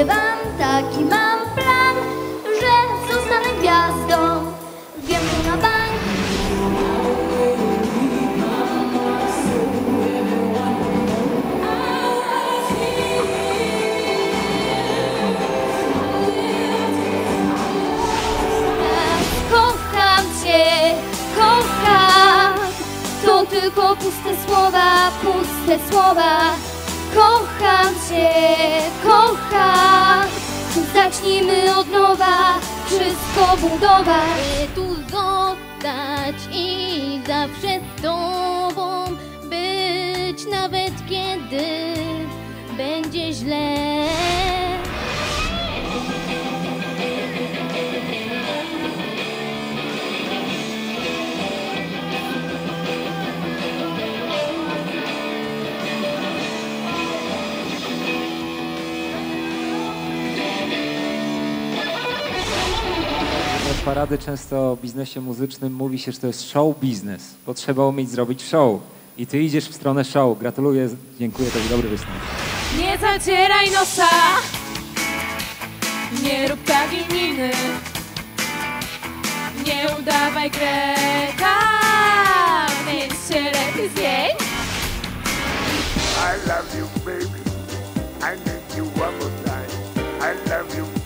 śpiewam, taki mam plan, że zostanę gwiazdą. Wiem to na bank. Kocham cię, kocham. Tylko puste słowa, puste słowa. Kocham cię, kocham. Zacznijmy od nowa, wszystko budować. Chcę tu zostać i zawsze z tobą być, nawet kiedy będzie źle. Parady często o biznesie muzycznym mówi się, że to jest show biznes, bo trzeba umieć zrobić show. I ty idziesz w stronę show. Gratuluję, dziękuję, to był dobry występ. Nie zacieraj nosa Nie rób takiej miny Nie udawaj kreka Więc się lepiej zjeść I love you, baby. I need you one more time. I love you,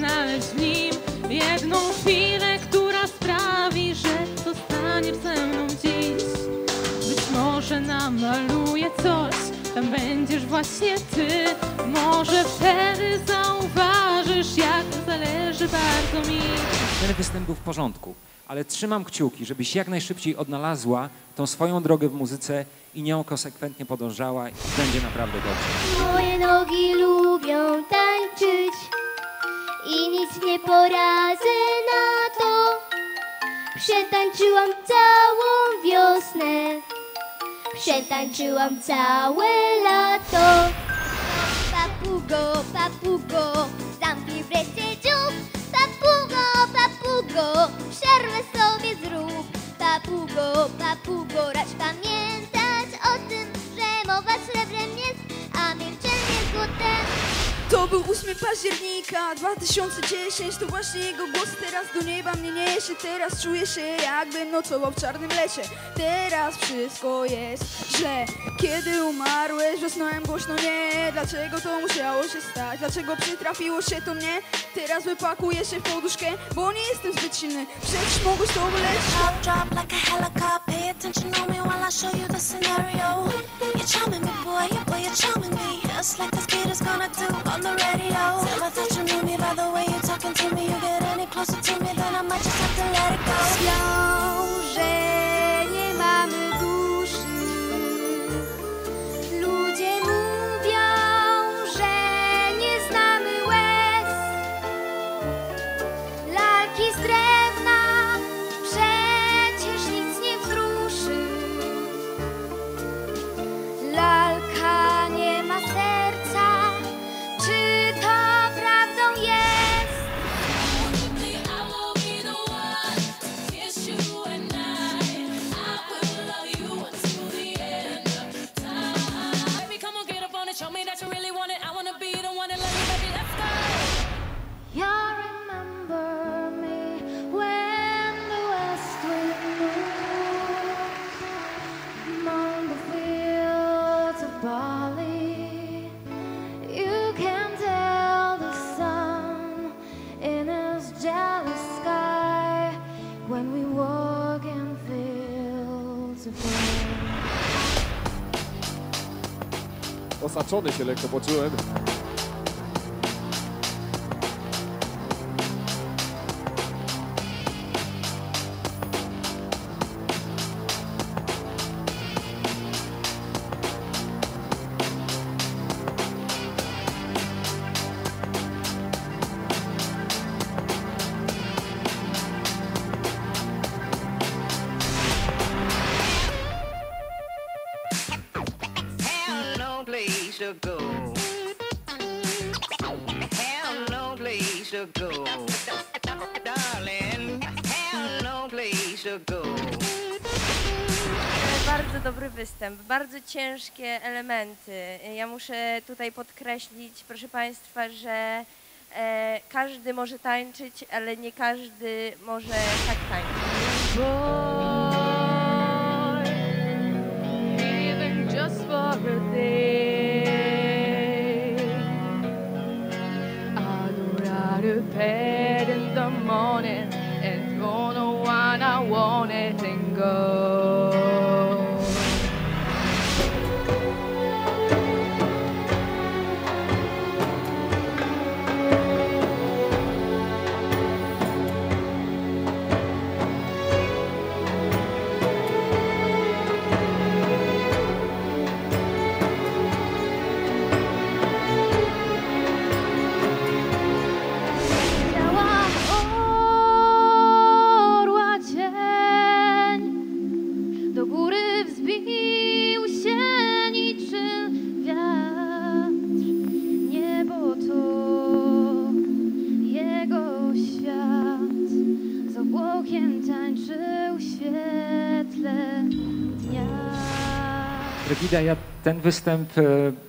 znaleźć w nim Jedną chwilę, która sprawi, że zostaniesz ze mną dziś. Być może namaluję coś Tam będziesz właśnie ty. Może wtedy zauważysz Jak zależy bardzo mi. Ten występ był w porządku, ale trzymam kciuki, żebyś jak najszybciej odnalazła tą swoją drogę w muzyce i nią konsekwentnie podążała i będzie naprawdę dobrze. Moje nogi lubią tańczyć i nic nie poradzę na to. Przetańczyłam całą wiosnę, przetańczyłam całe lato. Papugo, papugo, zamknij wreszcie dziób. Papugo, papugo, przerwę sobie zrób. Papugo, papugo, racz pamiętać o tym, że mowa srebrem jest, a milczenie złotem. To był 8 października 2010 To właśnie jego głos teraz do nieba mnie niesie Teraz czuję się jakbym nocował w czarnym lesie Teraz wszystko jest źle Kiedy umarłeś wrzasnąłem głośno nie Dlaczego to musiało się stać? Dlaczego przytrafiło się to mnie? Teraz wypakuję się w poduszkę Bo nie jestem zbyt silny Przecież mogłeś to wyleć Top drop like a helicopter. Pay attention on me while I show you the scenario. You're charming me, boy. Boy, you're charming me. Just like this is gonna do on the radio. Tell me that you knew me by the way you're talking to me. You get any closer to me, then I might just have to let it go. Myślą, Osaczony się to go. Have no place to go. Darling, have no to go. Bardzo dobry występ, bardzo ciężkie elementy. Ja muszę tutaj podkreślić, proszę Państwa, że e, każdy może tańczyć, ale nie każdy może tak tańczyć. Even just for a day. Bed in the morning and throw the one I wanted and go. Brygida, ja ten występ e,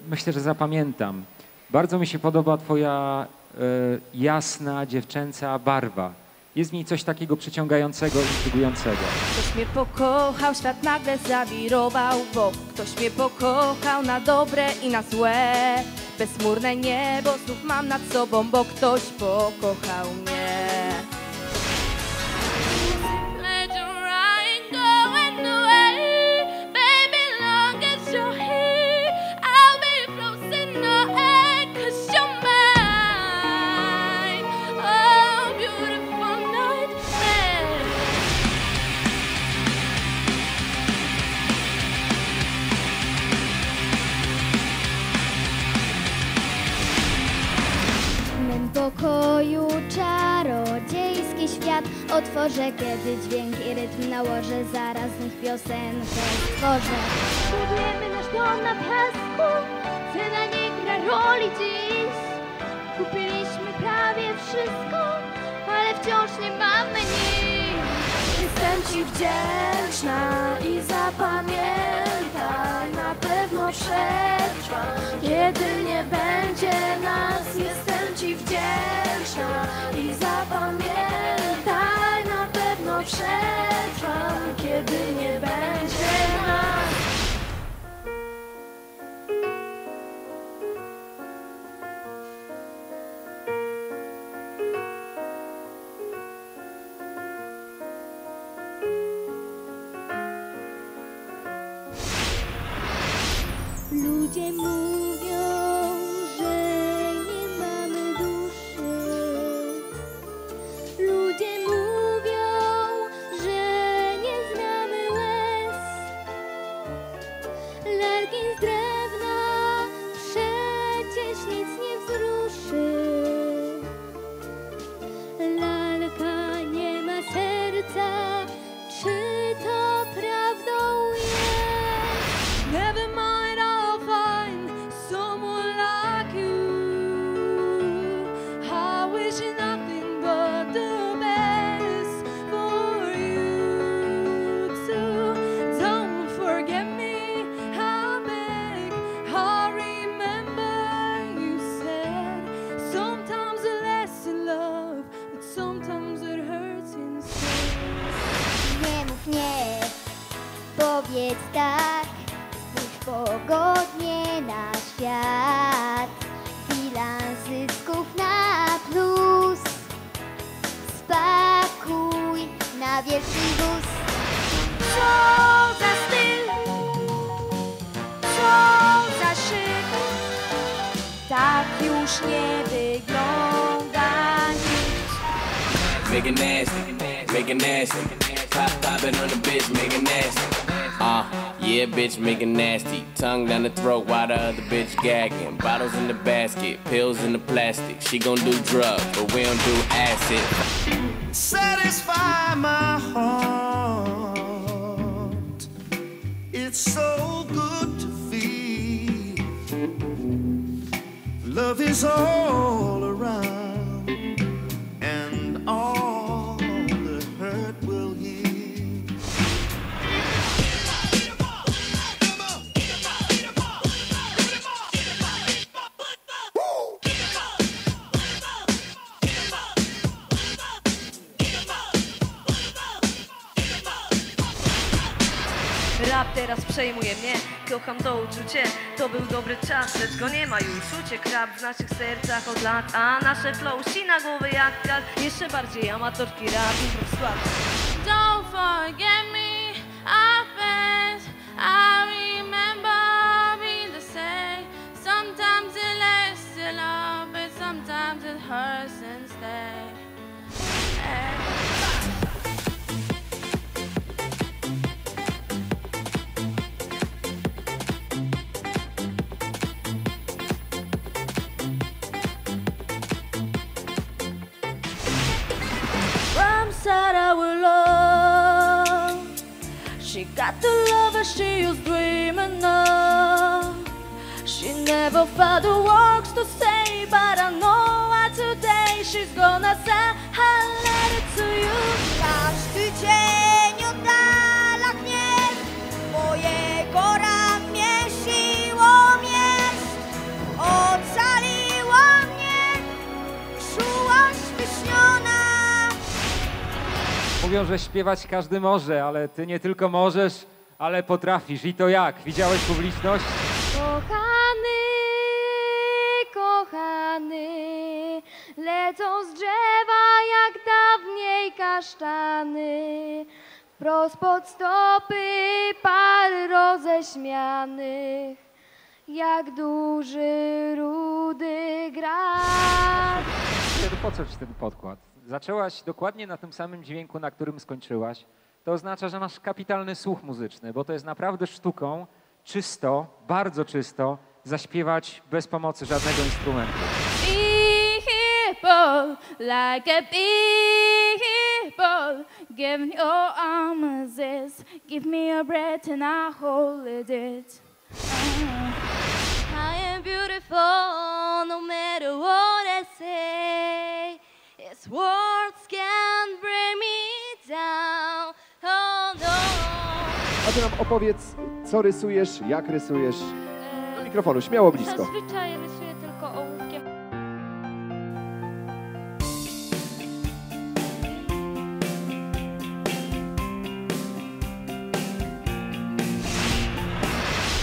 myślę, że zapamiętam. Bardzo mi się podoba twoja e, jasna, dziewczęca barwa. Jest w niej coś takiego przyciągającego, intrygującego. Ktoś mnie pokochał, świat nagle zawirował, bo ktoś mnie pokochał na dobre i na złe. Bezchmurne niebo znów mam nad sobą, bo ktoś pokochał mnie. Pokoju czarodziejski świat Otworzę, kiedy dźwięk i rytm nałożę Zaraz z nich piosenkę stworzę. Budujemy nasz dom na piasku Cena nie gra roli dziś. Kupiliśmy prawie wszystko Ale wciąż nie mamy nic. Jestem ci wdzięczna i zapamiętaj, na pewno przetrwa, kiedy nie będzie nas. Jestem ci wdzięczna i zapamiętaj, na pewno przetrwam, kiedy nie będzie Make it nasty, make it nasty. Pop, pop it on the bitch, make it nasty. Uh, yeah, bitch, make it nasty. Tongue down the throat while the other bitch gagging. Bottles in the basket, pills in the plastic. She gon' do drugs, but we don't do acid. satisfy my heart. It's so good to feel. Love is all To uczucie, to był dobry czas Lecz go nie ma już, uciekł rap w naszych sercach od lat A nasze flow na głowę jak kat Jeszcze bardziej amatorski rap, improv sławny Don't forget me, I bet I remember being the same. Sometimes it lasts till love, but sometimes it hurts and She got the love that she was dreaming of. She never found the words to say, but I know what today she's gonna say. I let it to you. Każdy dzień Mówią, że śpiewać każdy może, ale ty nie tylko możesz, ale potrafisz. I to jak? Widziałeś publiczność? Kochany, kochany, lecą z drzewa jak dawniej kasztany, wprost pod stopy par roześmianych, jak duży rudy grad. Po co ci ten podkład? Zaczęłaś dokładnie na tym samym dźwięku, na którym skończyłaś. To oznacza, że masz kapitalny słuch muzyczny, bo to jest naprawdę sztuką czysto, bardzo czysto zaśpiewać bez pomocy żadnego instrumentu. Ball, like a ball. Give me your arms. Give me your breath and I hold it. I am beautiful, no matter what. Words can't bring me down. Oh no. A ty nam opowiedz, co rysujesz, jak rysujesz. Do mikrofonu, śmiało blisko. Zazwyczaj rysuję tylko ołówkiem.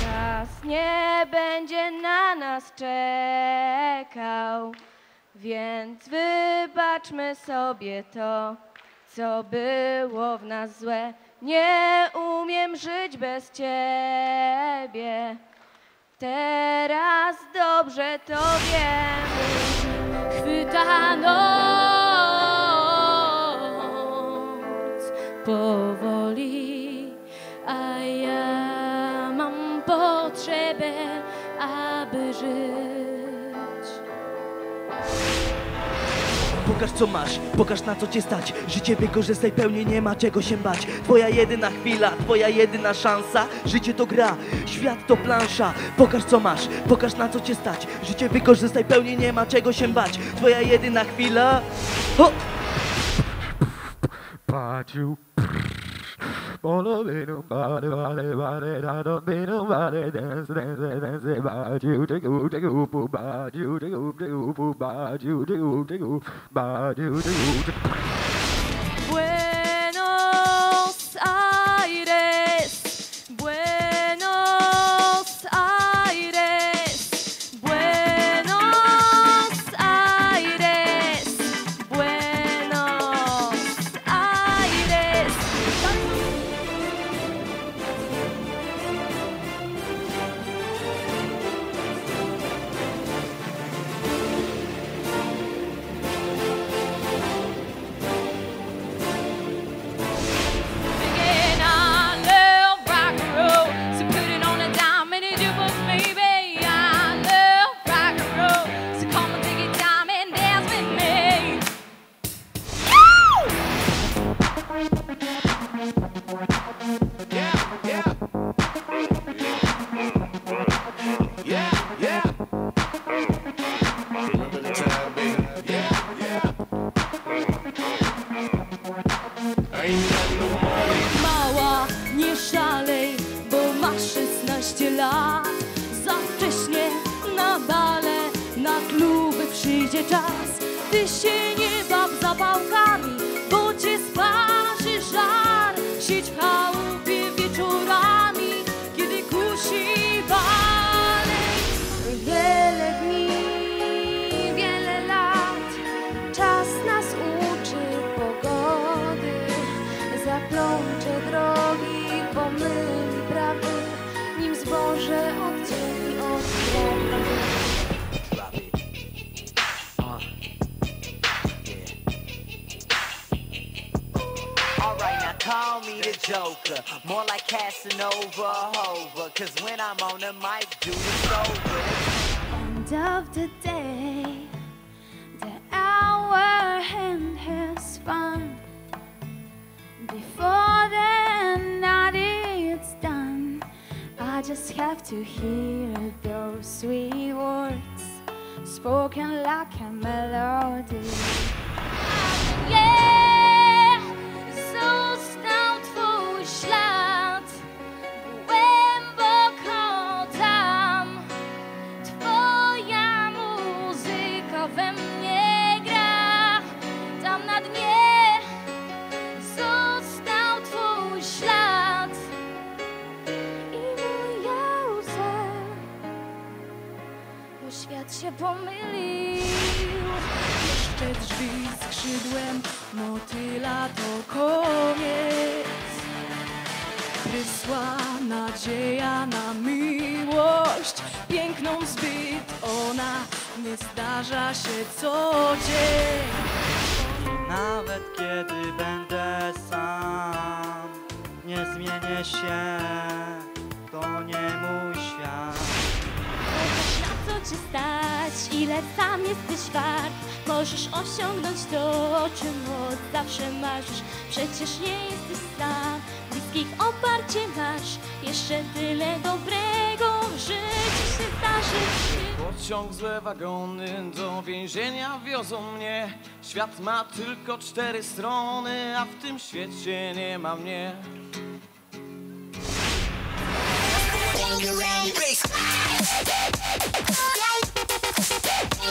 Czas nie będzie na nas czekał, więc wybaczmy sobie to, co było w nas złe. Nie umiem żyć bez ciebie. Teraz dobrze to wiem. Chwyta noc Pokaż co masz, pokaż na co cię stać. Życie wykorzystaj pełnie, nie ma czego się bać. Twoja jedyna chwila, twoja jedyna szansa. Życie to gra, świat to plansza. Pokaż co masz, pokaż na co cię stać. Życie wykorzystaj pełnie, nie ma czego się bać. Twoja jedyna chwila. Ho! Patrzył. Wanna be nobody, body, body, I don't be nobody. Dance, dance, dance, dance, about you. Take a whoop, take a whoop, about you. Take a whoop, take a whoop, about you. Take a whoop, take a whoop, about you. Take a whoop. Well. Przyjdzie czas. Ty się nie baw zapałkami, Joker, more like Casanova, Hova. Cause when I'm on the mic, do it's over. End of the day, the hour hand has fun. Before the night is done, I just have to hear those sweet words spoken like a melody. Yeah, pomylił. Jeszcze drzwi skrzydłem motyla to koniec. Prysła nadzieja na miłość, piękną zbyt ona nie zdarza się co dzień. Nawet kiedy będę sam, nie zmienię się, to nie mój świat. Na co cię stać, ile sam jesteś wart Możesz osiągnąć to, o czym od zawsze marzysz. Przecież nie jesteś sam, bliskich oparcie masz. Jeszcze tyle dobrego w życiu się zdarzy. Pociąg złe wagony do więzienia wiozą mnie. Świat ma tylko cztery strony, a w tym świecie nie ma mnie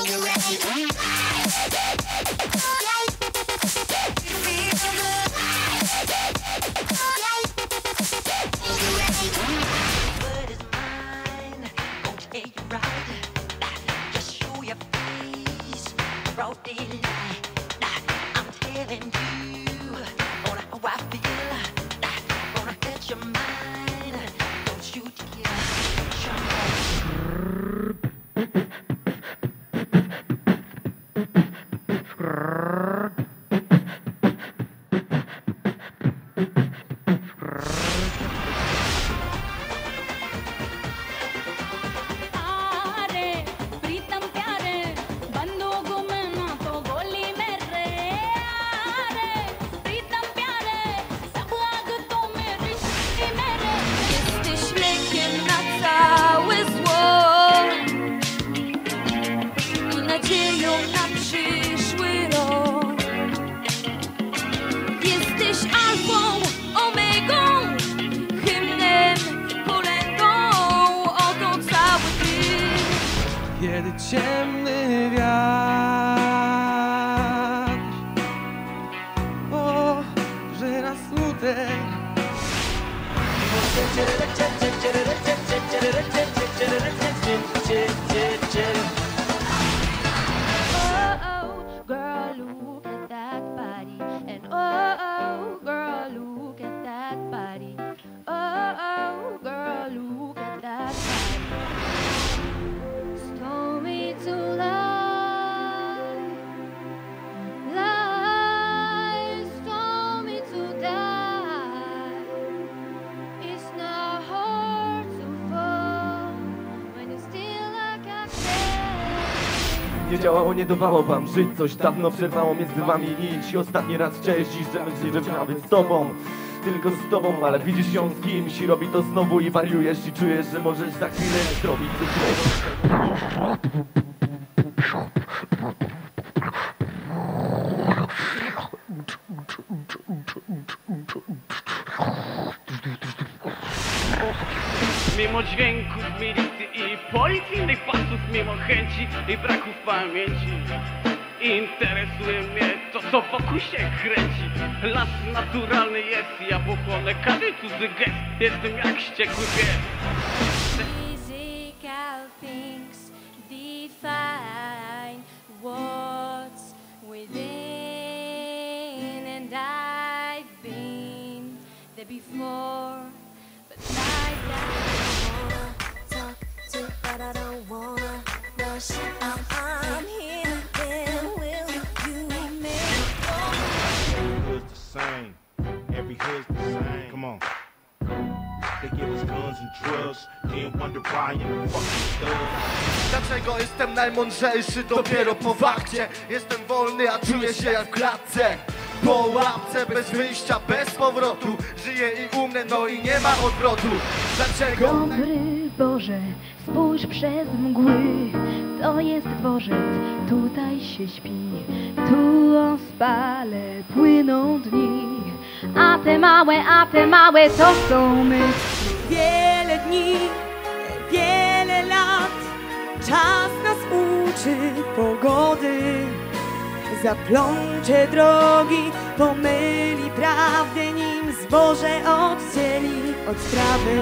you ready? Nie działało, nie dawało wam żyć. Coś dawno przerwało między wami nić I ostatni raz chciałeś że myśli, że miała być z tobą. Tylko z tobą, ale widzisz ją z kimś I robi to znowu i wariujesz I czujesz, że możesz za chwilę zrobić coś Mimo dźwięków milicji i policyjnych pasów Mimo chęci i braków pamięci. Interesuje mnie to, co wokół się kręci. Las naturalny jest, ja pochłonę każdy cudzy gest. Jestem jak ściekły pies. Physical things define what's within, and I've been there before, Dlaczego jestem najmądrzejszy? Dopiero po fakcie? Jestem wolny, a czuję się jak w klatce. Po łapce bez wyjścia, bez powrotu. Żyję i umrę, no i nie ma odwrotu. Dlaczego? Dobry Boże, spójrz przez mgły. To jest dworzec, tutaj się śpi. Tu o spale płyną dni. A te małe, a te małe to są my. Wiele dni Czas nas uczy pogody, zaplącze drogi, pomyli prawdę, nim zboże oddzieli od trawy.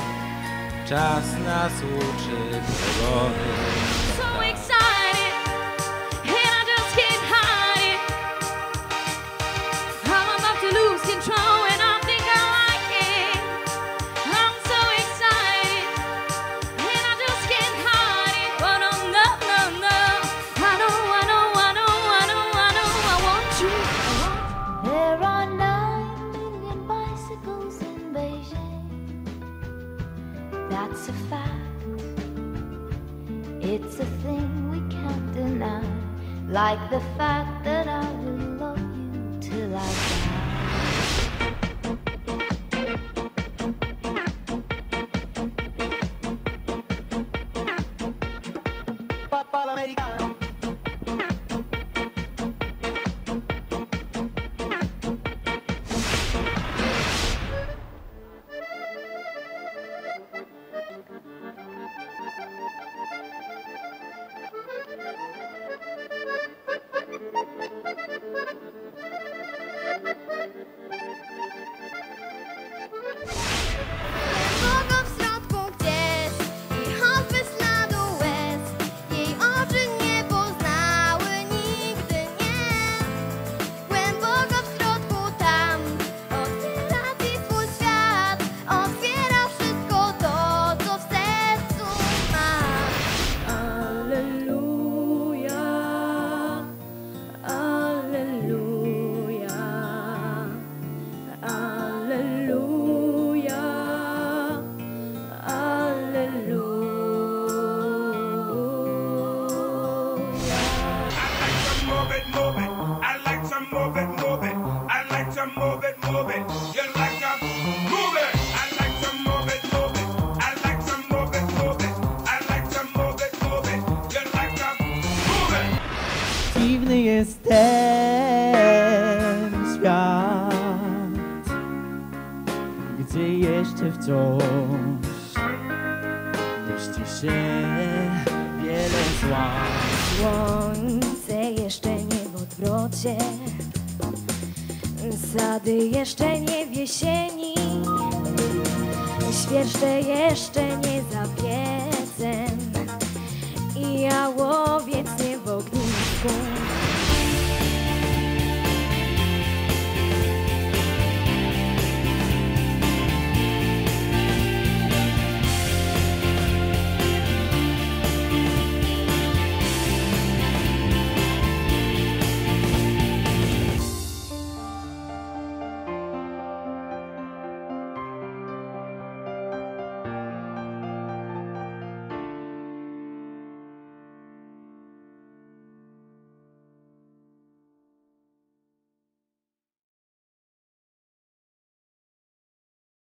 Czas nas uczy pogody. sady jeszcze nie w jesieni. Świerszcze jeszcze nie zapiecem I jałowiec nie w ognisku.